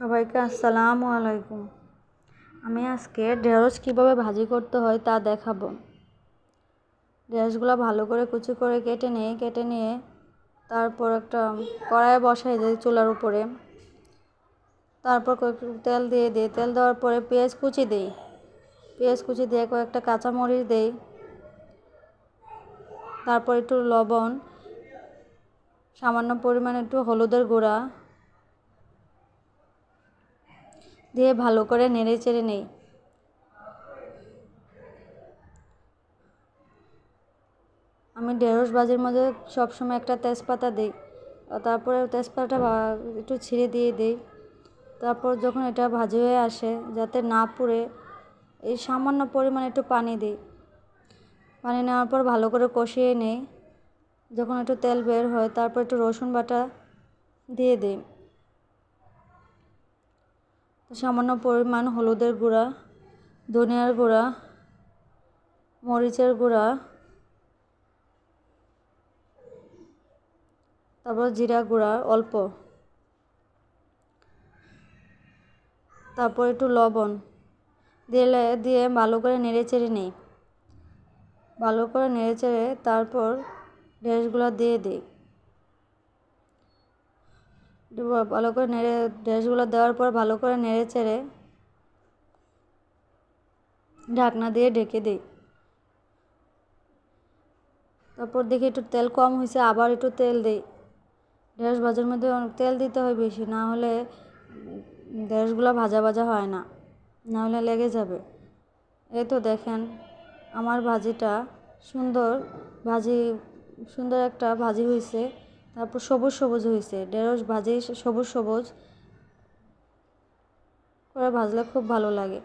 সবাইকে আসসালামু আলাইকুম। আমি আজকে ঢেঁড়স কীভাবে ভাজি করতে হয় তা দেখাবো। ঢেঁড়সগুলো ভালো করে কুচি করে কেটে নিই কেটে নিয়ে তারপর একটা কড়াইয়ে বসাই দিই চুলার উপরে। তারপর তেল দিয়ে দিই। তেল দেওয়ার পরে পেঁয়াজ কুচি দিই। পেঁয়াজ কুচি দিয়ে কয়েকটা কাঁচামরিচ দিই। তারপর একটু লবণ, সামান্য পরিমাণে একটু হলুদের গুঁড়া দিয়ে ভালো করে নেড়ে চেড়ে নেই। আমি ঢেঁড়স ভাজির মধ্যে সবসময় একটা তেজপাতা দিই। তারপরে তেজপাতাটা একটু ছিঁড়ে দিয়ে দিই। তারপর যখন এটা ভাজি হয়ে আসে, যাতে না পুড়ে, এই সামান্য পরিমাণে একটু পানি দিই। পানি নেওয়ার পর ভালো করে কষিয়ে নিই। যখন একটু তেল বের হয়, তারপর একটু রসুন বাটা দিয়ে দিই। সামান্য পরিমাণ হলুদের গুঁড়া, ধনিয়ার গুঁড়া, মরিচের গুঁড়া, তারপর জিরা গুঁড়া অল্প, তারপর একটু লবণ দিলে, দিয়ে ভালো করে নেড়ে চেড়ে নিই। ভালো করে নেড়ে চেড়ে তারপর ঢেঁড়সগুলো দিয়ে দিই। ভালো করে নেড়ে ঢেঁড়সগুলো দেওয়ার পর ভালো করে নেড়ে চেড়ে ঢাকনা দিয়ে ঢেকে দিই। তারপর দেখি একটু তেল কম হয়েছে, আবার একটু তেল দিই। ঢেঁড়স ভাজার মধ্যে তেল দিতে হয় বেশি, না হলে ঢেঁড়সগুলো ভাজা ভাজা হয় না না হলে লেগে যাবে। এই তো দেখেন, আমার ভাজিটা সুন্দর, ভাজি, সুন্দর একটা ভাজি হয়েছে। তারপর সবুজ সবুজ হয়েছে ঢেঁড়স ভাজি সবুজ সবুজ। করে ভাজলে খুব ভালো লাগে।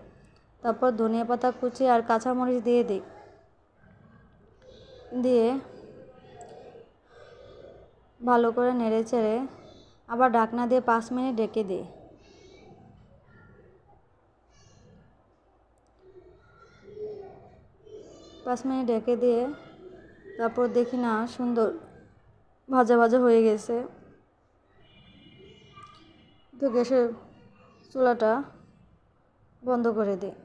তারপর ধনিয়া পাতা, কুচি আর কাঁচামরিচ দিয়ে দিই। দিয়ে ভালো করে নেড়ে চেড়ে আবার ঢাকনা দিয়ে পাঁচ মিনিট ডেকে দিই। পাঁচ মিনিট ঢেকে দিয়ে তারপর দেখি না সুন্দর ভাজা ভাজা হয়ে গেছে। তো গ্যাসের চুলাটা বন্ধ করে দিই।